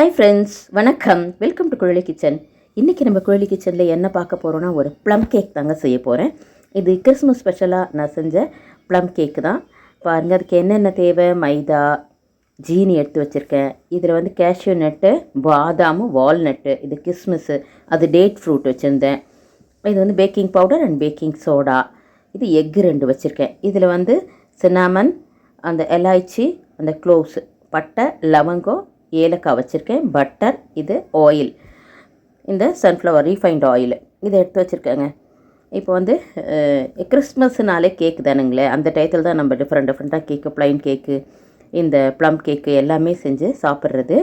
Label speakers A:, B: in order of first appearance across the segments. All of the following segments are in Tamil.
A: ஹாய் ஃப்ரெண்ட்ஸ் வணக்கம். வெல்கம் டு குழலி கிச்சன் இன்றைக்கி நம்ம குழலி கிச்சனில் என்ன பார்க்க போகிறோன்னா ஒரு ப்ளம் கேக் தாங்க செய்ய போகிறேன் இது கிறிஸ்மஸ் ஸ்பெஷலாக நான் செஞ்ச ப்ளம் கேக்கு தான். பாருங்கள் அதுக்கு என்னென்ன தேவை? மைதா ஜீனி எடுத்து வச்சுருக்கேன். இதில் வந்து கேஷ்யூ நட்டு பாதாமு வால்நட்டு இது கிறிஸ்மஸ்ஸு அது டேட் ஃப்ரூட் வச்சுருந்தேன். இது வந்து baking powder and baking soda இது எக்கு ரெண்டு வச்சுருக்கேன். இதில் வந்து சினாமன் அந்த எலாய்ச்சி அந்த க்ளோவ்ஸு பட்டை லவங்கம் ஏலக்காய் வச்சுருக்கேன் பட்டர் இது ஆயில் இந்த சன்ஃப்ளவர் ரீஃபைண்ட் ஆயில் இதை எடுத்து வச்சுருக்கேங்க. இப்போ வந்து கிறிஸ்மஸ்னாலே கேக் தானுங்களே அந்த டயத்தில் தான் நம்ம டிஃப்ரெண்ட் டிஃப்ரெண்ட்டாக கேக்கு ப்ளைன் கேக்கு இந்த ப்ளம் கேக்கு எல்லாமே செஞ்சு சாப்பிட்றது.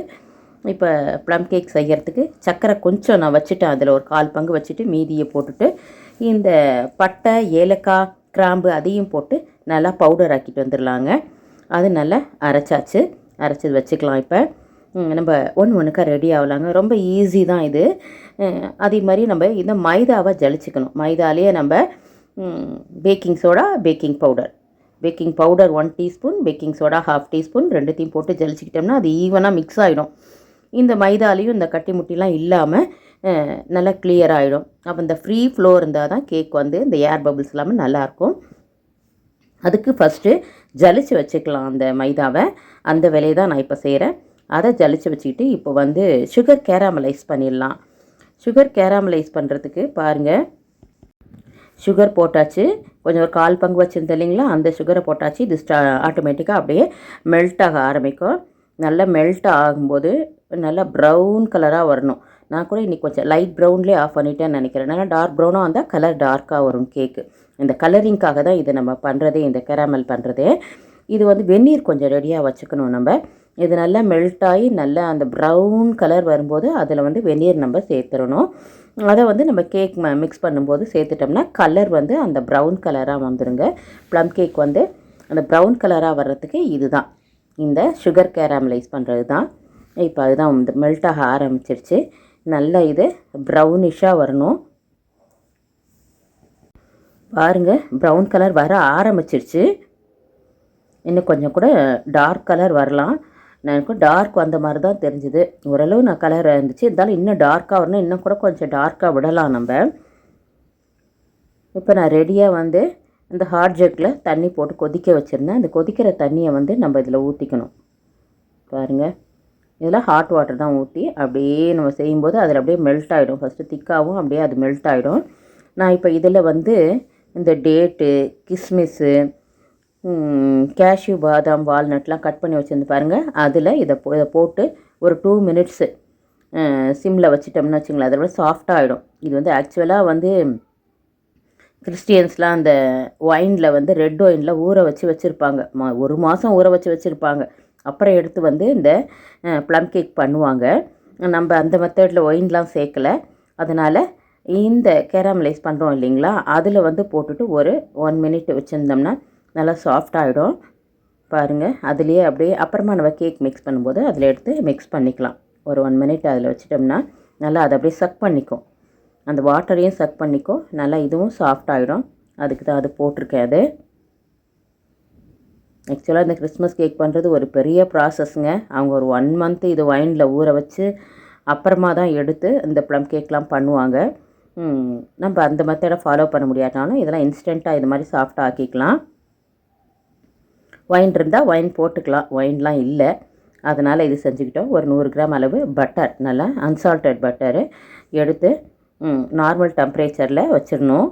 A: இப்போ ப்ளம் கேக் செய்கிறதுக்கு சர்க்கரை கொஞ்சம் நான் வச்சுட்டேன் அதில் ஒரு கால் பங்கு வச்சுட்டு மீதியை போட்டுட்டு இந்த பட்டை ஏலக்காய் கிராம்பு அதையும் போட்டு நல்லா பவுடர் ஆக்கிட்டு வந்துடலாங்க அது நல்லா அரைச்சாச்சு. அரைச்சி வச்சுக்கலாம் இப்போ. நம்ம ஒன்று ஒன்றுக்கா ரெடி ஆகலாங்க. ரொம்ப ஈஸி தான் இது. அதே மாதிரி நம்ம இந்த மைதாவை ஜலிச்சுக்கணும். மைதாலேயே நம்ம baking soda baking powder baking powder one teaspoon baking soda half teaspoon ரெண்டுத்தையும் போட்டு ஜலிச்சிக்கிட்டோம்னா அது ஈவனாக மிக்ஸ் ஆகிடும் இந்த மைதாலையும் இந்த கட்டி முட்டிலாம் இல்லாமல் நல்லா கிளியர் ஆகிடும் அப்போ இந்த ஃப்ரீ ஃப்ளோ இருந்தால் தான் கேக் வந்து இந்த ஏர் பபிள்ஸ் இல்லாமல் நல்லாயிருக்கும் அதுக்கு ஃபஸ்ட்டு ஜலிச்சு வச்சுக்கலாம் அந்த மைதாவை. அந்த வேலையை தான் நான் இப்போ செய்கிறேன் அதை ஜலிச்சு வச்சுக்கிட்டு இப்போ வந்து சுகர் கேராமலைஸ் பண்ணிடலாம். சுகர் கேராமலைஸ் பண்ணுறதுக்கு பாருங்கள் சுகர் போட்டாச்சு. கொஞ்சம் ஒரு கால் பங்கு வச்சுருந்தேன் இல்லைங்களா? அந்த சுகரை போட்டாச்சு. இது ஸ்டா ஆட்டோமேட்டிக்காக அப்படியே மெல்ட் ஆக ஆரம்பிக்கும். நல்லா மெல்ட் ஆகும்போது நல்லா ப்ரௌன் கலராக வரணும். நான் கூட இன்றைக்கி கொஞ்சம் லைட் ப்ரௌன்லேயே ஆஃப் பண்ணிட்டேன்னு நினைக்கிறேன். நல்லா டார்க் ப்ரௌனாக வந்தால் கலர் டார்க்காக வரும் கேக்கு இந்த கலரிங்க்காக தான் இதை நம்ம பண்ணுறதே இந்த கேராமல் பண்ணுறதே இது வந்து வெந்நீர் கொஞ்சம் ரெடியாக வச்சுக்கணும் நம்ம. இது நல்லா மெல்ட் ஆகி நல்லா அந்த ப்ரௌன் கலர் வரும்போது அதில் வந்து வெந்நீர் நம்ம சேர்த்துடணும். அதை வந்து நம்ம கேக் மிக்ஸ் பண்ணும்போது சேர்த்துட்டோம்னா கலர் வந்து அந்த ப்ரௌன் கலராக வந்துடுங்க ப்ளம் கேக் வந்து அந்த ப்ரௌன் கலராக வர்றதுக்கு இதுதான். இந்த சுகர் கேராமலைஸ் பண்ணுறது தான் இப்போ அதுதான் வந்து மெல்ட் ஆக ஆரம்பிச்சிருச்சு. நல்லா இது ப்ரௌனிஷாக வரணும். பாருங்க ப்ரௌன் கலர் வர ஆரம்பிச்சிருச்சு. இன்னும் கொஞ்சம் கூட டார்க் கலர் வரலாம். எனக்கு டார்க் வந்த மாதிரி தான் தெரிஞ்சுது. ஓரளவு நான் கலர் இருந்துச்சு. இருந்தாலும் இன்னும் டார்க்காக வரணும். இன்னும் கூட கொஞ்சம் டார்க்காக விடலாம் நம்ம. இப்போ நான் ரெடியாக வந்து இந்த ஹாட் ஜக்கில் தண்ணி போட்டு கொதிக்க வச்சுருந்தேன். அந்த கொதிக்கிற தண்ணியை வந்து நம்ம இதில் ஊற்றிக்கணும் பாருங்கள் இதில் ஹாட் வாட்டர் தான் ஊற்றி அப்படியே நம்ம செய்யும்போது அதில் அப்படியே மெல்ட் ஆகிடும் ஃபஸ்ட்டு திக்காகவும் அப்படியே அது மெல்ட் ஆகிடும் நான் இப்போ இதில் வந்து இந்த டேட்டு கிஸ்மிஸ்ஸு கேஷ்யூ பாதாம் வால்நட்லாம் கட் பண்ணி வச்சுருந்து பாருங்கள் அதில் இதை போ இதை போட்டு ஒரு டூ மினிட்ஸு சிம்மில் வச்சுட்டோம்னா வச்சுங்களேன். அதை விட சாஃப்டாக ஆகிடும் இது வந்து ஆக்சுவலாக வந்து கிறிஸ்டியன்ஸ்லாம் அந்த ஒயினில் வந்து ரெட் ஒயினில் ஊற வச்சு வச்சுருப்பாங்க. மா ஒரு மாதம் ஊற வச்சு வச்சுருப்பாங்க. அப்புறம் எடுத்து வந்து இந்த ப்ளம் கேக் பண்ணுவாங்க. நம்ம அந்த மெத்தடில் ஒயின்லாம் சேர்க்கல. அதனால் இந்த கேராமலைஸ் பண்ணுறோம் இல்லைங்களா? அதில் வந்து போட்டுட்டு ஒரு ஒன் மினிட் வச்சுருந்தோம்னா நல்லா சாஃப்டாகிடும் பாருங்கள் அதுலேயே அப்படியே அப்புறமா நம்ம கேக் மிக்ஸ் பண்ணும்போது அதில் எடுத்து மிக்ஸ் பண்ணிக்கலாம். ஒரு ஒன் மினிட் அதில் வச்சிட்டோம்னா நல்லா அதை அப்படியே சக் பண்ணிக்கும். அந்த வாட்டரையும் சக் பண்ணிக்கும். நல்லா இதுவும் சாஃப்ட் ஆகிடும் அதுக்கு தான் அது போட்டிருக்கேன் அது. ஆக்சுவலாக இந்த கிறிஸ்மஸ் கேக் பண்ணுறது ஒரு பெரிய ப்ராசஸ்ங்க அவங்க ஒரு ஒன் மந்த்து இது வைனில் ஊற வச்சு அப்புறமா தான் எடுத்து இந்த ப்ளம் கேக்லாம் பண்ணுவாங்க. நம்ம அந்த மெத்தடை ஃபாலோ பண்ண முடியாட்டாலும் இதெல்லாம் இன்ஸ்டண்ட்டாக இது மாதிரி சாஃப்டாக ஆக்கிக்கலாம். ஒயின் இருந்தால் ஒயின் போட்டுக்கலாம். ஒயின்லாம் இல்லை. அதனால் இது செஞ்சுக்கிட்டோம். ஒரு நூறு கிராம் அளவு பட்டர் நல்லா அன்சால்டட் பட்டரு எடுத்து நார்மல் டெம்பரேச்சரில் வச்சிடணும்.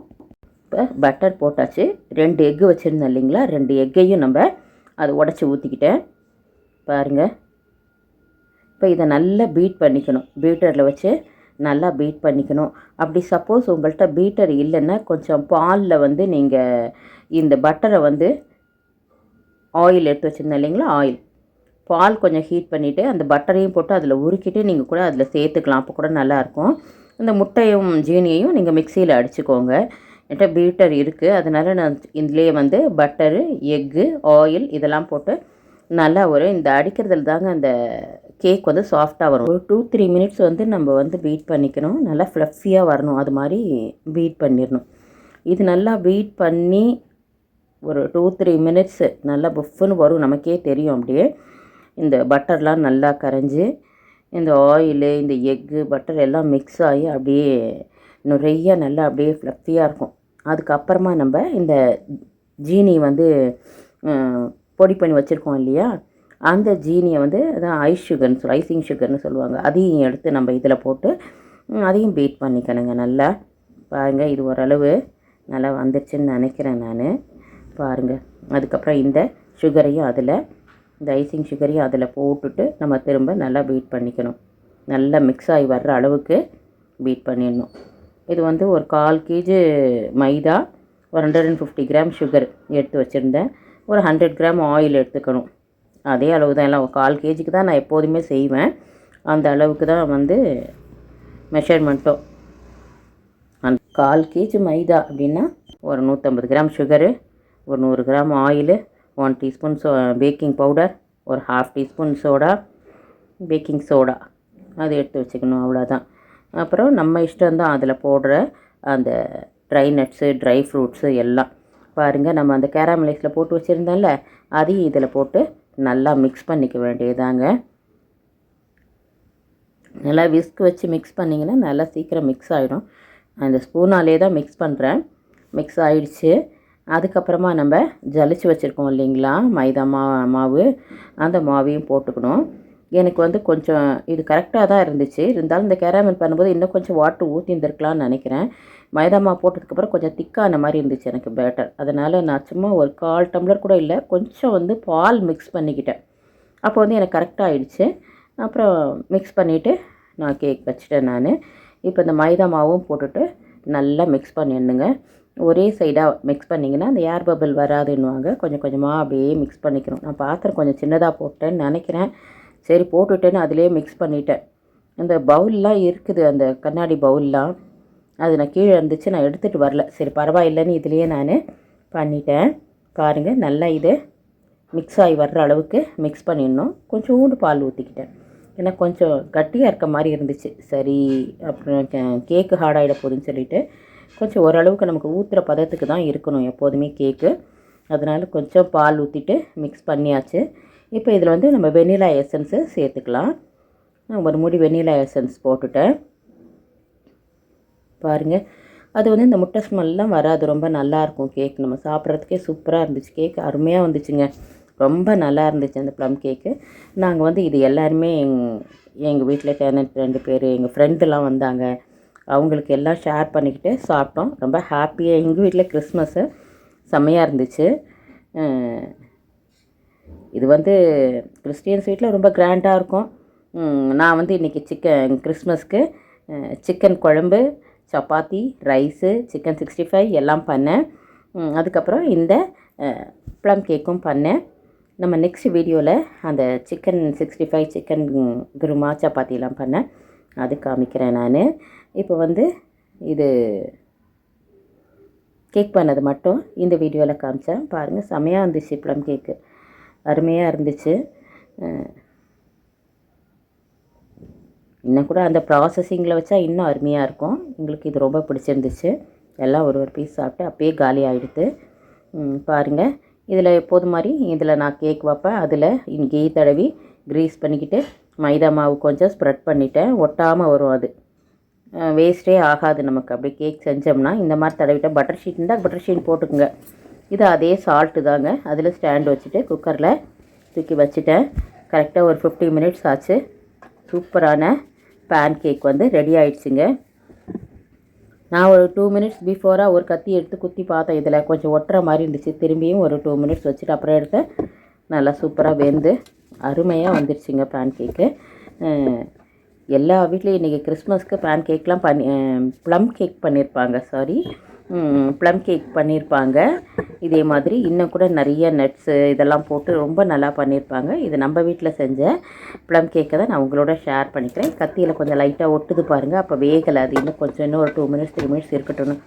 A: இப்போ பட்டர் போட்டாச்சு. ரெண்டு எக்கு வச்சுருந்தோம் இல்லைங்களா? ரெண்டு எக்கையும் நம்ம அதை உடச்சி ஊற்றிக்கிட்டேன் பாருங்கள் இப்போ இதை நல்லா பீட் பண்ணிக்கணும். பீட்டரில் வச்சு நல்லா பீட் பண்ணிக்கணும். அப்படி சப்போஸ் உங்கள்கிட்ட பீட்டர் இல்லைன்னா கொஞ்சம் பாலில் வந்து நீங்கள் இந்த பட்டரை வந்து ஆயில் எடுத்து வச்சுருந்தேன் இல்லைங்களா? ஆயில். பால் கொஞ்சம் ஹீட் பண்ணிவிட்டு அந்த பட்டரையும் போட்டு அதில் உருக்கிட்டு நீங்கள் கூட அதில் சேர்த்துக்கலாம். அப்போ கூட நல்லாயிருக்கும் இந்த முட்டையும் ஜீனியையும் நீங்கள் மிக்சியில் அடிச்சுக்கோங்க. என்கிட்ட பீட்டர் இருக்குது அதனால் நான் இதுலேயே வந்து பட்டரு எக்கு ஆயில் இதெல்லாம் போட்டு நல்லா ஒரு இந்த அடிக்கிறதுல தாங்க அந்த கேக் வந்து சாஃப்டாக வரும். ஒரு டூ த்ரீ மினிட்ஸ் வந்து நம்ம வந்து பீட் பண்ணிக்கணும். நல்லா ஃப்ளஃபியாக வரணும். அது மாதிரி பீட் பண்ணிடணும். இது நல்லா பீட் பண்ணி ஒரு டூ த்ரீ மினிட்ஸு நல்லா புஃப்னு வரும். நமக்கே தெரியும் அப்படியே. இந்த பட்டர்லாம் நல்லா கரைஞ்சி இந்த ஆயிலு இந்த எக்கு பட்டர் எல்லாம் மிக்ஸ் ஆகி அப்படியே நிறைய நல்லா அப்படியே ஃப்ளஃபியாக இருக்கும். அதுக்கப்புறமா நம்ம இந்த ஜீனி வந்து பொடி பண்ணி வச்சுருக்கோம் இல்லையா? அந்த ஜீனியை வந்து அதான் ஐஸ் சுகர்னு சொல் ஐசிங் சுகர்னு சொல்லுவாங்க. அதையும் எடுத்து நம்ம இதில் போட்டு அதையும் பீட் பண்ணிக்கணுங்க நல்லா. பாருங்கள் இது ஓரளவு நல்லா வந்துருச்சுன்னு நினைக்கிறேன் நான். பாருங்கள் அதுக்கப்புறம் இந்த சுகரையும் அதில் இந்த ஐசிங் சுகரையும் அதில் போட்டுட்டு நம்ம திரும்ப நல்லா பீட் பண்ணிக்கணும். நல்லா மிக்ஸ் ஆகி வர்ற அளவுக்கு பீட் பண்ணிடணும். இது வந்து ஒரு கால் கேஜி மைதா ஒரு hundred and fifty gram sugar எடுத்து வச்சுருந்தேன். ஒரு ஹண்ட்ரட் கிராம் ஆயில் எடுத்துக்கணும். அதே அளவு தான் எல்லாம் ஒரு கால் கேஜிக்கு தான் நான் எப்போதுமே செய்வேன். அந்த அளவுக்கு தான் வந்து மெஷர்மெண்ட்டும் அந்த கால் கேஜி மைதா அப்படின்னா ஒரு நூற்றம்பது கிராம் சுகரு ஒரு நூறு gram oil one teaspoon so baking powder ஒரு half teaspoon soda baking soda அது எடுத்து வச்சுக்கணும் அவ்வளோதான் அப்புறம் நம்ம இஷ்டம்தான் அதில் போடுற அந்த ட்ரை நட்ஸு ட்ரை ஃப்ரூட்ஸு எல்லாம். பாருங்கள் நம்ம அந்த கேரமலைஸில் போட்டு வச்சுருந்தோம்ல அதையும் இதில் போட்டு நல்லா மிக்ஸ் பண்ணிக்க வேண்டியதாங்க. நல்லா விஸ்க் வச்சு மிக்ஸ் பண்ணிங்கன்னா நல்லா சீக்கிரம் மிக்ஸ் ஆகிடும் அந்த ஸ்பூனாலே தான் மிக்ஸ் பண்ணுறேன் மிக்ஸ் ஆகிடுச்சு அதுக்கப்புறமா நம்ம ஜலிச்சு வச்சுருக்கோம் இல்லைங்களா? மைதா மா மாவு. அந்த மாவையும் போட்டுக்கணும். எனக்கு வந்து கொஞ்சம் இது கரெக்டாக தான் இருந்துச்சு. இருந்தாலும் இந்த கேரமல் பண்ணும்போது இன்னும் கொஞ்சம் வாட்டர் ஊற்றி இருந்திருக்கலாம்னு நினைக்கிறேன். மைதா மாவு போட்டதுக்கப்புறம் கொஞ்சம் திக்கான மாதிரி இருந்துச்சு எனக்கு பேட்டர் அதனால் நான் சும்மா ஒரு கால் டம்ளர் கூட இல்லை கொஞ்சம் வந்து பால் மிக்ஸ் பண்ணிக்கிட்டேன். அப்போ வந்து எனக்கு கரெக்டாக ஆயிடுச்சு. அப்புறம் மிக்ஸ் பண்ணிவிட்டு நான் கேக் வச்சுட்டேன் நான். இப்போ இந்த மைதா மாவும் போட்டுட்டு நல்லா மிக்ஸ் பண்ணிடணுங்க. ஒரே சைடாக மிக்ஸ் பண்ணிங்கன்னா அந்த ஏர் பபிள் வராதுன்னுவாங்க. கொஞ்சம் கொஞ்சமாக அப்படியே மிக்ஸ் பண்ணிக்கணும். நான் பாத்திரம் கொஞ்சம் சின்னதாக போட்டேன்னு நினைக்கிறேன். சரி போட்டுட்டேன்னு அதிலே மிக்ஸ் பண்ணிட்டேன். அந்த பவுல்லாம் இருக்குது. அந்த கண்ணாடி பவுல்லாம் அது நான் கீழே இருந்துச்சு. நான் எடுத்துகிட்டு வரல. சரி பரவாயில்லைன்னு இதுலேயே நான் பண்ணிட்டேன். பாருங்கள் நல்லா இது மிக்ஸ் ஆகி வர்ற அளவுக்கு மிக்ஸ் பண்ணிடணும். கொஞ்சோண்டு பால் ஊற்றிக்கிட்டேன் ஏன்னா கொஞ்சம் கட்டியாக இருக்க மாதிரி இருந்துச்சு. சரி அப்புறம் கேக்கு கேக்கு ஹார்டாகிட போகுதுன்னு சொல்லிவிட்டு கொஞ்சம் ஓரளவுக்கு நமக்கு ஊற்றுற பதத்துக்கு தான் இருக்கணும் எப்போதுமே கேக்கு அதனால் கொஞ்சம் பால் ஊற்றிட்டு மிக்ஸ் பண்ணியாச்சு. இப்போ இதில் வந்து நம்ம வெண்ணிலா எசன்ஸு சேர்த்துக்கலாம். நான் ஒரு முடி வெண்ணிலா எசன்ஸ் போட்டுட்டேன். பாருங்கள் அது வந்து இந்த முட்டை ஸ்மெல்லாம் வராது. ரொம்ப நல்லாயிருக்கும் கேக் நம்ம சாப்பிட்றதுக்கே சூப்பராக இருந்துச்சு. கேக் அருமையாக வந்துச்சுங்க. ரொம்ப நல்லா இருந்துச்சு அந்த ப்ளம் கேக்கு நாங்கள் வந்து இது எல்லாருமே எங் எங்கள் வீட்டில் டேனட் ரெண்டு பேர் எங்கள் ஃப்ரெண்டெல்லாம் வந்தாங்க. அவங்களுக்கு எல்லாம் ஷேர் பண்ணிக்கிட்டு சாப்பிட்டோம். ரொம்ப ஹாப்பியாக எங்கள் வீட்டில் கிறிஸ்மஸ்ஸு செம்மையாக இருந்துச்சு. இது வந்து கிறிஸ்டியன்ஸ் வீட்டில் ரொம்ப கிராண்டாக இருக்கும். நான் வந்து இன்றைக்கி சிக்கன் கிறிஸ்மஸ்க்கு சிக்கன் குழம்பு chapati rice chicken sixty five எல்லாம் பண்ணேன். அதுக்கப்புறம் இந்த ப்ளம் கேக்கும் பண்ணேன். நம்ம நெக்ஸ்ட் வீடியோவில் அந்த chicken sixty five chicken kurma சப்பாத்திலாம் பண்ணேன். அது காமிக்கிறேன் நான். இப்போ வந்து இது கேக் பண்ணது மட்டும் இந்த வீடியோவில் காமிச்சேன். பாருங்கள் செமையாக இருந்துச்சு ப்ளம் கேக்கு அருமையாக இருந்துச்சு. இன்னும் கூட அந்த ப்ராசஸிங்கில் வச்சா இன்னும் அருமையாக இருக்கும். எங்களுக்கு இது ரொம்ப பிடிச்சிருந்துச்சு. எல்லாம் ஒரு ஒரு பீஸ் சாப்பிட்டு அப்பயே காலி ஆகிடுது பாருங்கள் இதில் எப்போது மாதிரி இதில் நான் கேக் வைப்பேன். அதில் கீ தடவி க்ரீஸ் பண்ணிக்கிட்டு மைதா மாவு கொஞ்சம் ஸ்ப்ரெட் பண்ணிட்டேன். ஒட்டாமல் வரும் அது. வேஸ்ட்டே ஆகாது நமக்கு. அப்படி கேக் செஞ்சோம்னா இந்த மாதிரி தடவிட்டால் பட்டர் ஷீட் இருந்தால் பட்டர் ஷீட் போட்டுக்குங்க. இது அதே சால்ட்டு தாங்க. அதில் ஸ்டாண்ட் வச்சுட்டு குக்கரில் தூக்கி வச்சுட்டேன். கரெக்டாக ஒரு ஃபிஃப்டி மினிட்ஸ் ஆச்சு. சூப்பரான பேன் கேக் வந்து ரெடி ஆயிடுச்சுங்க. நான் ஒரு டூ மினிட்ஸ் பிஃபோராக ஒரு கத்தி எடுத்து குத்தி பார்த்தேன் இதில். கொஞ்சம் ஒட்டுற மாதிரி இருந்துச்சு. திரும்பியும் ஒரு டூ மினிட்ஸ் வச்சுட்டு அப்புறம் எடுத்து நல்லா சூப்பராக வெந்து அருமையாக வந்துடுச்சுங்க பேன் கேக்கு எல்லா வீட்லேயும் இன்றைக்கி கிறிஸ்மஸ்க்கு பேன் கேக்லாம் பண்ணி ப்ளம் கேக் பண்ணியிருப்பாங்க சாரி ப்ளம் கேக் பண்ணியிருப்பாங்க இதே மாதிரி இன்னும் கூட நிறைய நட்ஸு இதெல்லாம் போட்டு ரொம்ப நல்லா பண்ணியிருப்பாங்க இது நம்ம வீட்டில் செஞ்ச ப்ளம் கேக்கை தான் நான் உங்களோட ஷேர் பண்ணிக்கிறேன். கத்தியில் கொஞ்சம் லைட்டாக ஒட்டுது பாருங்கள் அப்போ வேகலை. அது இன்னும் கொஞ்சம் இன்னும் ஒரு டூ மினிட்ஸ் த்ரீ மினிட்ஸ் இருக்கட்டும்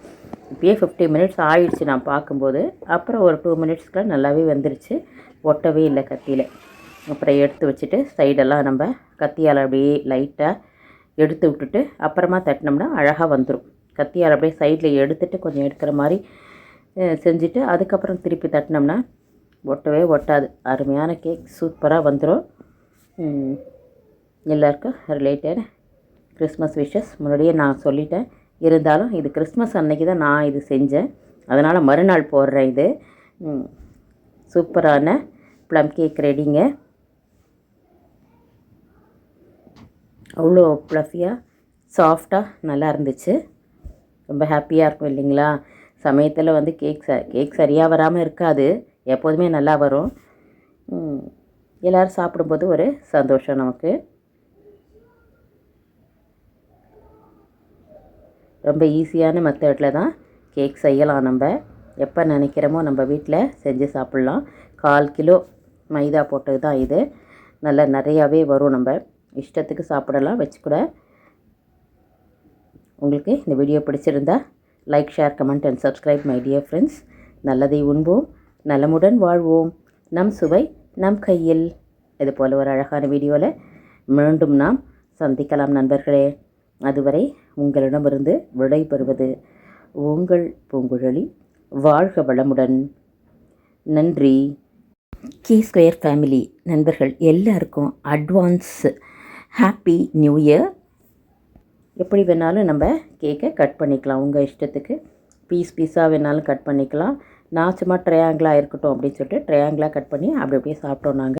A: இப்போயே ஃபிஃப்டி மினிட்ஸ் ஆயிடுச்சு நான் பார்க்கும்போது. அப்புறம் ஒரு டூ மினிட்ஸ்க்குலாம் நல்லாவே வந்துருச்சு. ஒட்டவே இல்லை கத்தியில். அப்புறம் எடுத்து வச்சுட்டு சைடெல்லாம் நம்ம கத்தியால் அப்படியே லைட்டாக எடுத்து விட்டுட்டு அப்புறமா தட்டினோம்னா அழகாக வந்துடும் கத்தியால் அப்படியே சைடில் எடுத்துட்டு கொஞ்சம் எடுக்கிற மாதிரி செஞ்சுட்டு அதுக்கப்புறம் திருப்பி தட்டினோம்னா ஒட்டவே ஒட்டாது. அருமையான கேக் சூப்பராக வந்துடும் எல்லாருக்கும் ரிலேட்டட் கிறிஸ்மஸ் விஷஸ். முன்னாடியே நான் சொல்லிட்டேன். இருந்தாலும் இது கிறிஸ்மஸ் அன்னைக்கு தான் நான் இது செஞ்சேன். அதனால் மறுநாள் போடுறேன் இது. சூப்பரான ப்ளம் கேக் ரெடிங்க. அவ்வளோ ஃப்ளஃபியாக சாஃப்டாக நல்லா இருந்துச்சு. ரொம்ப ஹாப்பியாக இருக்கும் இல்லைங்களா? சமயத்தில் வந்து கேக் ச கேக் சரியாக வராமல் இருக்காது. எப்போதுமே நல்லா வரும். எல்லோரும் சாப்பிடும்போது ஒரு சந்தோஷம் நமக்கு. ரொம்ப ஈஸியான மெத்தடில் தான் கேக் செய்யலாம் நம்ம. எப்போ நினைக்கிறோமோ நம்ம வீட்டில் செஞ்சு சாப்பிட்லாம். கால் கிலோ மைதா போட்டது தான் இது. நல்லா நிறையாவே வரும் நம்ம. இஷ்டத்துக்கு சாப்பிடலாம் வச்சு கூட உங்களுக்கு இந்த வீடியோ பிடிச்சிருந்தா like share comment and subscribe my dear friends நல்லதை உண்போம் நலமுடன் வாழ்வோம். நம் சுவை நம் கையில். இது போல் ஒரு அழகான வீடியோவில் மீண்டும் நாம் சந்திக்கலாம் நண்பர்களே. அதுவரை உங்களிடமிருந்து விடைபெறுவது உங்கள் பூங்குழலி வாழ்க வளமுடன். நன்றி. கே ஸ்கொயர் ஃபேமிலி நண்பர்கள் எல்லாருக்கும் அட்வான்ஸ் ஹாப்பி நியூ இயர் எப்படி வேணாலும் நம்ம கேக்கை கட் பண்ணிக்கலாம். உங்கள் இஷ்டத்துக்கு பீஸ் பீஸாக வேணாலும் கட் பண்ணிக்கலாம். நான் சும்மா ட்ரையாங்கிளாக இருக்கட்டும் அப்படின்னு சொல்லிட்டு ட்ரையாங்கிளாக கட் பண்ணி அப்படி அப்படியே சாப்பிட்டோம் நாங்கள்